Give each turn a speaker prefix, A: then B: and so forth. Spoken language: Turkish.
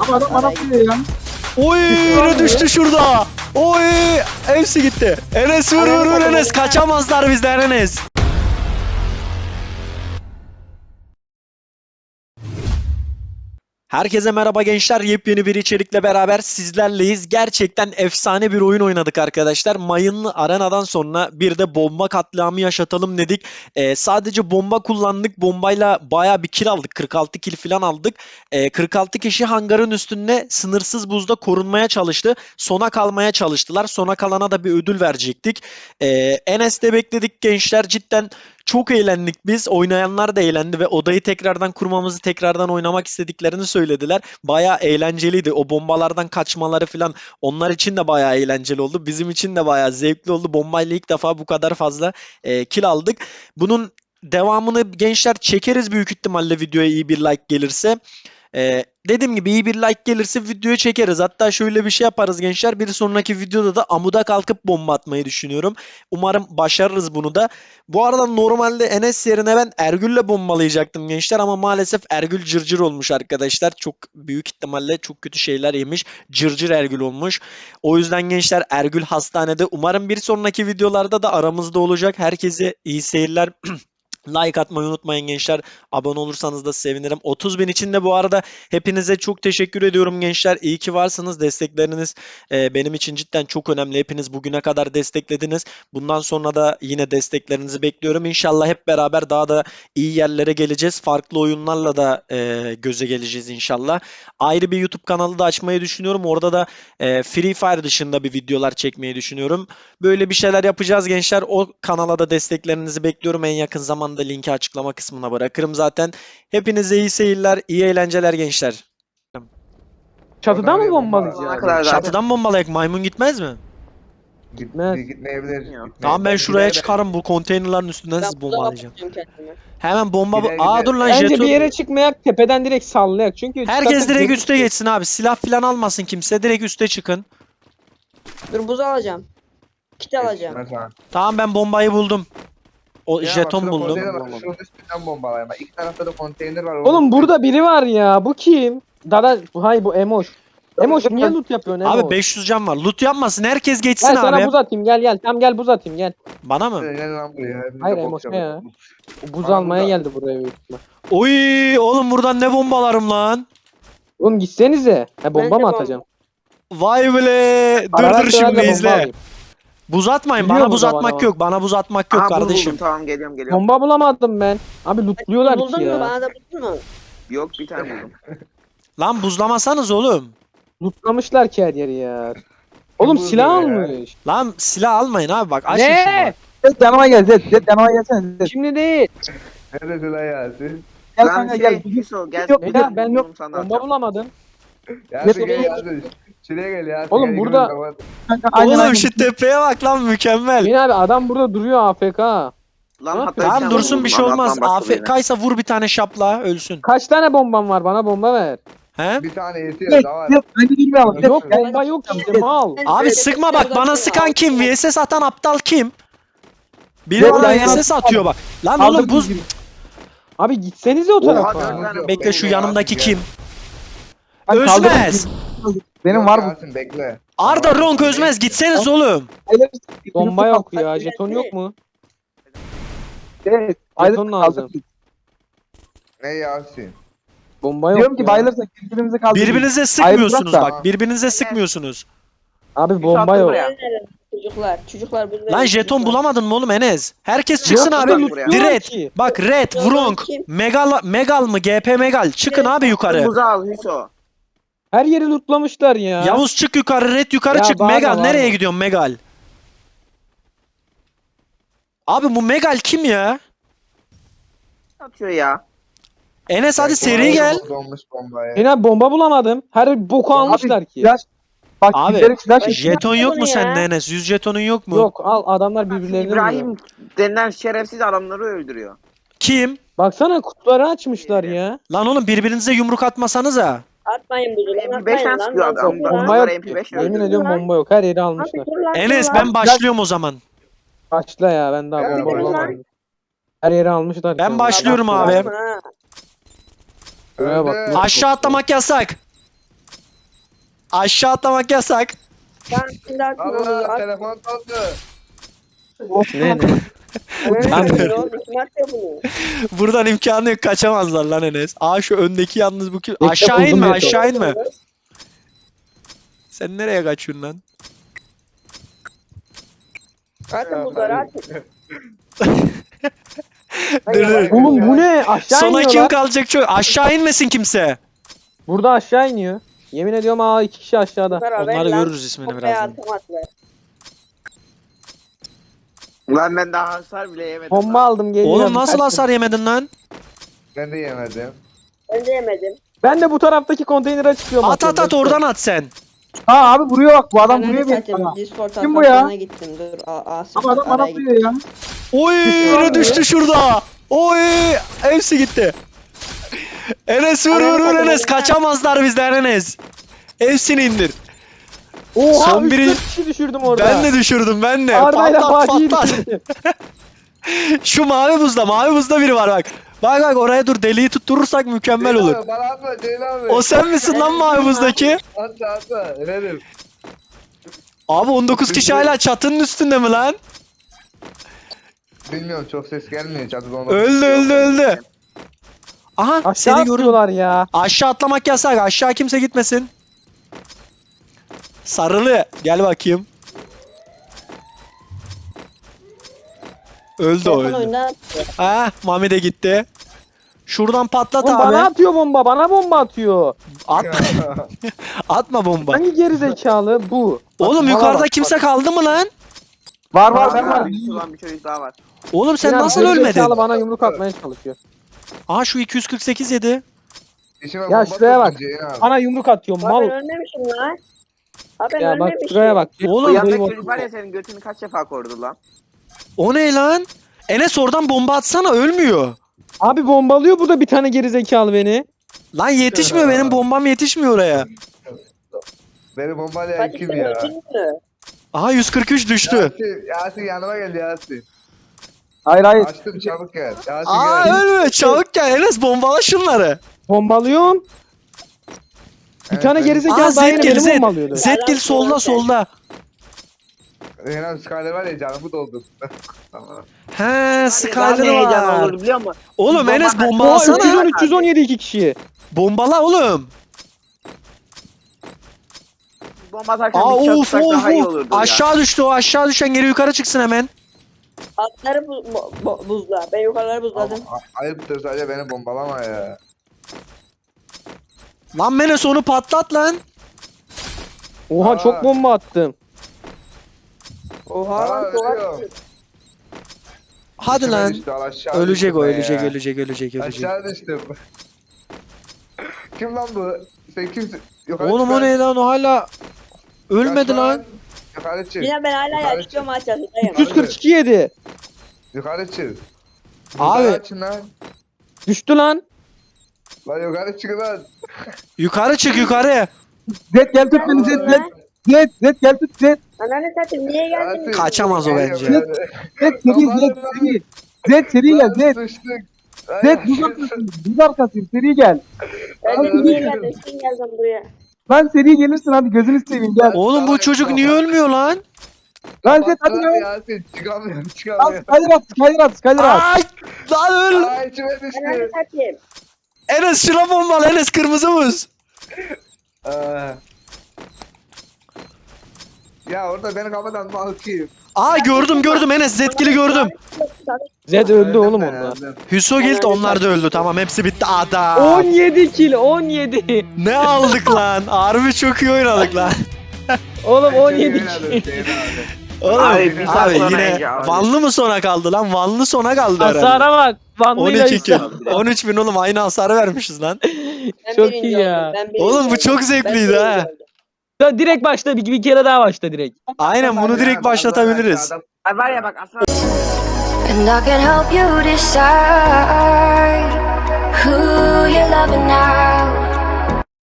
A: Ama adam bana vuruyor ya.
B: Oy ne düştü şurada. Oy hepsi gitti. Enes vur vur vur Enes kaçamazlar bizden Enes. Herkese merhaba gençler. Yepyeni bir içerikle beraber sizlerleyiz. Gerçekten efsane bir oyun oynadık arkadaşlar. Mayınlı arenadan sonra bir de bomba katliamı yaşatalım dedik. Ee, sadece bomba kullandık. Bombayla baya bir kill aldık. 46 kill falan aldık. Ee, 46 kişi hangarın üstünde sınırsız buzda korunmaya çalıştı. Sona kalmaya çalıştılar. Sona kalana da bir ödül verecektik. Ee, Enes'te bekledik gençler. Cidden çok eğlendik biz. Oynayanlar da eğlendi ve odayı tekrardan kurmamızı, tekrardan oynamak istediklerini söylediler. Bayağı eğlenceliydi. O bombalardan kaçmaları falan onlar için de bayağı eğlenceli oldu. Bizim için de bayağı zevkli oldu. Bombayla ilk defa bu kadar fazla e, kill aldık. Bunun devamını gençler çekeriz büyük ihtimalle videoya iyi bir like gelirse. Ee, dediğim gibi iyi bir like gelirse videoyu çekeriz. Hatta şöyle bir şey yaparız gençler. Bir sonraki videoda da amuda kalkıp bomba atmayı düşünüyorum. Umarım başarırız bunu da. Bu arada normalde Enes yerine ben Ergül'le bombalayacaktım gençler ama maalesef Ergül cırcır olmuş arkadaşlar. Çok büyük ihtimalle çok kötü şeyler yemiş. Cırcır Ergül olmuş. O yüzden gençler Ergül hastanede. Umarım bir sonraki videolarda da aramızda olacak. Herkese iyi seyirler. Like atmayı unutmayın gençler. Abone olursanız da sevinirim. 30 bin için de bu arada hepinize çok teşekkür ediyorum gençler. İyi ki varsınız. Destekleriniz e, benim için cidden çok önemli. Hepiniz bugüne kadar desteklediniz. Bundan sonra da yine desteklerinizi bekliyorum. İnşallah hep beraber daha da iyi yerlere geleceğiz. Farklı oyunlarla da e, göze geleceğiz inşallah. Ayrı bir YouTube kanalı da açmayı düşünüyorum. Orada da e, Free Fire dışında bir videolar çekmeyi düşünüyorum. Böyle bir şeyler yapacağız gençler. O kanala da desteklerinizi bekliyorum. En yakın zamanda linki açıklama kısmına bırakırım zaten. Hepinize iyi seyirler, iyi eğlenceler gençler.
A: Çatıdan mı bombalayacağız?
C: kadar zaten.
B: Çatıdan bombalayak maymun gitmez mi?
A: Gitmez.
C: Gitmez. Gitmeyebilir.
B: Tamam ben şuraya çıkarım bu konteynerların üstünden siz bombalayacağım. Hemen bomba...
C: Gider
B: Aa
C: gider.
B: dur lan
A: Bence
B: jeton.
A: bir yere çıkmayak tepeden direkt sallayak. Çünkü
B: Herkes
A: zaten
B: direkt üste geçsin abi. Silah falan almasın kimse. Direkt üste çıkın.
D: Dur buz alacağım. Kit alacağım.
C: Mesela.
B: Tamam ben bombayı buldum. O
C: Ya bak,
B: jeton
C: şurada
B: buldum.
C: konteyner var, Şunun üstünden bombalayma. İki tarafta da konteyner var.
A: Oğlum burada biri var ya. Bu kim? Dada hay bu Emoş. Emoş niye loot yapıyorsun Emoş?
B: Abi 500 can var. Loot yapmasın. Herkes geçsin
A: Gel sana
B: abi.
A: buz atayım gel gel. Tam gel buz atayım gel.
B: Bana mı?
C: Gel lan buraya.
A: Hayır, Emoş ne
C: yapıyoruz.
A: O buz
C: Bana
A: almaya
C: burada-
A: geldi buraya büyük ihtimal.
B: Oy oğlum buradan ne bombalarım lan.
A: Oğlum gitsenize. Ha bomba
D: Ben de
A: mı
D: bomba-
A: atacağım?
B: Vay bile. Dur dur şimdi
A: bomba
B: izle.
A: alayım.
B: Buz atmayın.
A: Biliyor
B: Bana
A: mu
B: buz atmak
A: bana?
B: yok. Bana buz atmak yok
D: Aha, buz
B: kardeşim.
D: buldum, tamam geliyorum geliyorum.
A: Bomba bulamadım ben. Abi lootluyorlar
D: Buldun
A: ki
D: mu?
A: ya.
D: Bana da buldun mu?
E: Yok bir tane buldum.
B: Lan buzlamasanız oğlum.
A: Lootlamışlar ki her yeri ya. Oğlum
C: Kim
A: silah almış.
B: Lan silah almayın abi bak. Açın
A: Ne?
F: Zed yanıma gel Zed. Zed yanıma gelsene Zed.
A: Şimdi değil.
C: Nerede lan Yasin?
F: Gel
E: Lan
F: kanka
E: şey,
F: gel.
E: Hüso gel.
F: Yok,
A: ben yok.
E: sana
A: Bomba bulamadım.
C: Yasin gel Yasin. Şuraya gel Yasin.
A: Oğlum
C: gel,
A: burada-
C: kapat.
F: Kanka aynen
B: Oğlum
F: aynen.
B: şu tepeye bak lan mükemmel.
A: Yine abi adam burada duruyor AFK.
E: Lan
A: Ne
E: hatta
A: yapıyorsun?
E: bir
B: Tamam dursun bir şey olmaz. AFK'ysa vur bir tane şapla ölsün.
A: Kaç tane bomban var? Bana bomba ver.
B: He?
C: Bir tane yetiyor daha var.
F: Zed. Bence durmayalım.
A: Yok
F: gel.
A: bomba yok işte mal.
B: Abi sıkma bak bana sıkan kim? VSS atan aptal kim? Biri
F: Yok,
B: bana VSS atıyor bak. Lan oğlum buz...
F: bizi.
A: Abi gitsenize o
E: Oha,
A: tarafa.
E: dört tane
B: Bekle şu yanımdaki
C: gel.
B: kim?
F: Kaldır
B: Özmez.
F: bizi. Benim var bu.
C: Yasin bekle.
B: Arda Ronk Özmez gitseniz oğlum.
A: Bomba yok ya. Jeton yok mu?
F: Evet.
A: Jeton lazım.
C: Ne Yasin?
A: Bomba yok
F: Diyorum ki
A: ya.
F: bayılırsak birbirimize kaldırırız.
B: Birbirinize sıkmıyorsunuz bak. Birbirinize sıkmıyorsunuz.
A: Abi bomba yok.
D: Çocuklar, çocuklar burada.
B: Lan jeton bulamadın mı oğlum Enes? Herkes çıksın
A: Yok
B: abi.
E: buraya.
B: Direkt.
A: ki.
B: Bak Red,
D: Yok, kim?
B: Megal, Megal mı? GP Megal. Çıkın abi yukarı.
E: Buzu al Hüso.
A: Her yeri lootlamışlar ya.
B: Yavuz çık yukarı, Red yukarı
A: Ya
B: çık.
A: bağırma,
B: Megal
A: bağırma.
B: nereye gidiyorsun Megal? Abi bu Megal kim ya?
E: Atıyor ya.
B: Enes hadi seri gel.
C: Bombaya.
A: Yine bomba bulamadım. Her boku almışlar ki.
F: Flash. Bak
B: Abi,
F: flash
B: Jeton yok mu
D: ya.
B: sende Enes? 100 jetonun yok mu?
A: Yok al adamlar birbirlerini vuruyor.
E: İbrahim denilen şerefsiz adamları öldürüyor.
B: Kim?
A: Baksana kutuları açmışlar ya.
B: Lan oğlum birbirinize yumruk atmasanıza.
D: Atmayın buzu. lan,
E: MP5
D: atmayın
E: tane
D: lan,
E: sıkıyor
D: lan,
E: adam.
D: dur
A: Bomba
D: lan.
E: Bunlar
A: yok.
E: MP5
A: Yemin
E: öldürüyor.
A: ediyorum bomba yok. Her yeri almışlar.
B: Enes ben başlıyorum o zaman.
A: Başla ya ben daha bomba
D: lan.
A: bulamadım. Her yeri almışlar.
B: Ben başlıyorum abi.
A: Şuraya bak.
C: Öldü.
B: Aşağı atlamak yasak. Aşağı atlamak yasak.
D: Ben şimdi atma.
C: Allah telefon doldu.
A: Ne ne?
D: Ben?
B: Buradan imkanı yok kaçamazlar lan Enes. Aa şu öndeki yalnız bu kim? Aşağı inme aşağı inme. Sen nereye kaçıyorsun lan?
D: Atın buzları atın.
B: Dur dur.
A: Oğlum bu ne? Aşağı
B: Sona kim
A: iniyorlar.
B: kalacak çok? Aşağı inmesin kimse.
A: Burada aşağı iniyor. Yemin ediyorum aa iki kişi aşağıda.
B: Onları
D: lan.
B: görürüz ismini birazdan.
D: Atamadılar.
E: Lan ben daha hasar bile yemedim.
A: Bomba
E: lan.
A: aldım geliyor.
B: Oğlum nasıl
A: Kaçtım.
B: hasar yemedin lan?
C: Ben de yemedim.
D: Ben de yemedim.
A: Ben de bu taraftaki konteynere çıkıyorum.
B: At at at oradan at sen.
F: Ha abi vuruyor bak bu adam vuruyor
D: zaten
F: sana.
D: Discord
F: Kim bu ya?
D: gittim. Dur. A- Asım
F: Ama adam bana vuruyor ya.
B: Oy ne düştü şurada. Oy hepsi gitti. Enes vur vur vur Enes kaçamazlar bizden Enes. Hepsini indir.
A: Oha
B: Son
A: Son
B: biri-
A: kişi düşürdüm orada.
B: Ben de düşürdüm ben de.
A: Arda'yla
B: Patlat
A: Fatih'i
B: patlat.
A: düşürdüm.
B: Şu mavi buzda mavi buzda biri var bak. Bak bak oraya dur deliği tutturursak mükemmel olur.
C: Abi, Bana atma Ceylan abi.
B: O sen misin lan mavi buzdaki?
C: Atma atma. Verim.
B: Abi 19 kişi hala çatının üstünde mi lan?
C: Bilmiyorum çok ses gelmiyor çatıda olmak.
B: Öldü öldü öldü. Aha
A: Aşağı
B: seni görüyorum.
A: atıyorlar ya.
B: Aşağı atlamak yasak. Aşağı kimse gitmesin. Sarılı gel bakayım. Öldü o öldü. Ha Mami de gitti. Şuradan patlat
A: Oğlum
B: abi.
A: bana atıyor bomba. Bana bomba atıyor.
B: Atma, atma bomba.
A: Hangi geri zekalı bu?
B: Oğlum
A: Bak,
B: yukarıda
A: bak,
B: kimse
A: bak.
B: kaldı mı lan?
F: Var var
E: Var,
F: ben
E: var.
F: var.
E: Bir sürü lan, bir çocuk daha var.
B: Oğlum sen
A: Sinan
B: nasıl ölmedin?
A: bana yumruk atmaya çalışıyor.
B: Aa şu 248 yedi.
C: İşime
A: Ya
C: bomba
A: şuraya bak.
C: abi.
A: Bana yumruk atıyor mal.
D: ben ölmemişim lan. Abi
A: Ya bak şuraya bak.
E: Bu
B: Oğlum
A: benim
E: çocuk var ya senin götünü kaç defa korudu lan?
B: o ne lan? Enes oradan bomba atsana ölmüyor.
A: Abi bombalıyor bu da bir tane geri zekalı beni.
B: Lan yetişmiyor benim bombam yetişmiyor oraya.
C: Beni bombalayan
D: Fatih
C: kim
D: sen
C: ya?
D: öldün mü?
B: Aha 143 düştü.
C: Yasin, Yasin yanıma gel Yasin.
F: Hayır hayır.
C: Açtım çabuk gel. Yasin
B: Aa
C: gel.
B: ölme çabuk gel Enes bombala şunları.
A: Bombalıyorum. Bir
C: Evet,
A: tane
C: ben-
A: geri
B: Aa,
A: zekalı daha yeni
B: gel,
A: beni
B: Zed.
A: bombalıyordu.
B: Zedgil solda solda.
C: Renan Skyler var ya canımı doldu. tamam.
B: He
E: Daha
B: Skyler var.
E: olur biliyor musun?
B: Oğlum Enes bombalasana.
A: 310 317 iki kişiyi.
B: Bombala oğlum.
E: Bomba atarken
B: Aa
E: bir
B: of of
E: daha iyi olurdu ya.
B: Aşağı düştü o aşağı düşen geri yukarı çıksın hemen.
D: Atları bu, bu, bu- buzla. Ben yukarıları buzladım.
C: Ama ayıptır sadece beni bombalama ya.
B: Lan Menes onu patlat lan.
A: Oha
C: Aa.
A: çok bomba attım.
D: Oha
C: Aa, ölüyor.
B: Hadi lan.
C: düştü, aşağı
B: Ölecek o
C: ben
B: ölecek
C: ya.
B: ölecek ölecek ölecek.
C: Aşağı düştüm. Kim lan bu? Sen kimsin?
B: Oğlum o ne lan o hala ölmedi lan.
C: Yukarı çık.
D: Yine ben hala
C: Yukarı
D: yaşıyorum
C: çık.
D: yaşındayım.
A: 342 yedi.
C: Yukarı çık.
B: Abi.
C: Yukarı açın lan.
A: Düştü lan.
C: Lan yukarı çık lan.
B: Yukarı çık yukarı.
F: Zed gel tut beni Zed Zed. Zed Zed gel tut Zed.
D: Ananı satayım niye geldin?
B: Kaçamaz o bence.
C: yukarı.
F: Zed seri Zed seri. Zed seri gel Zed.
C: düştük.
F: Zed
C: Ay,
F: buz arkasıyım. Buz arkasıyım seri gel.
D: Ben de
C: Abi,
D: niye geldin? Sen geldin buraya.
F: Lan seri gelirsin hadi gözünü seveyim gel.
B: Oğlum bu çocuk niye ölmüyor lan?
F: Lan Zed hadi
C: Lan
F: lan.
C: Yasin çıkamıyorum
F: Lan
C: çıkamıyorum.
F: Skyler at Skyler at Skyler at.
B: Ay lan öl.
C: Ay içime
D: Ananı satayım.
B: Enes şuna bombal Enes kırmızı buz.
C: Aa. Ya orada beni kafadan bakayım.
B: Aa gördüm gördüm Enes Zedgil'i gördüm.
A: Zed öldü oğlum onda.
B: Hüsogilt onlar da öldü tamam hepsi bitti ada.
A: 17 kill 17.
B: Ne aldık lan? Harbi çok iyi oynadık lan.
A: Oğlum 17
C: Ceylan
A: kill.
C: Abi, abi.
B: Oğlum
E: Abi,
B: abi,
E: bir saat sonra
B: yine
E: abi.
B: Vanlı mı sona kaldı lan? Vanlı sona kaldı herhalde.
A: Hasara bak. Vanlıyla
B: 12 kill.
A: İsa.
B: 13 bin oğlum aynı hasarı vermişiz lan.
D: Ben
A: Çok
D: birinci
A: iyi ya.
D: oldum, ben birinci
B: Oğlum bu
D: oldum.
B: çok
D: Ben
B: zevkliydi
D: birinci
B: ha.
D: oldum.
A: Ya direkt başla bir, bir kere daha başla direkt.
B: Aynen bunu direkt başlatabiliriz.
C: Adam-
E: Ay var ya bak
G: And I can help you decide who you're loving now.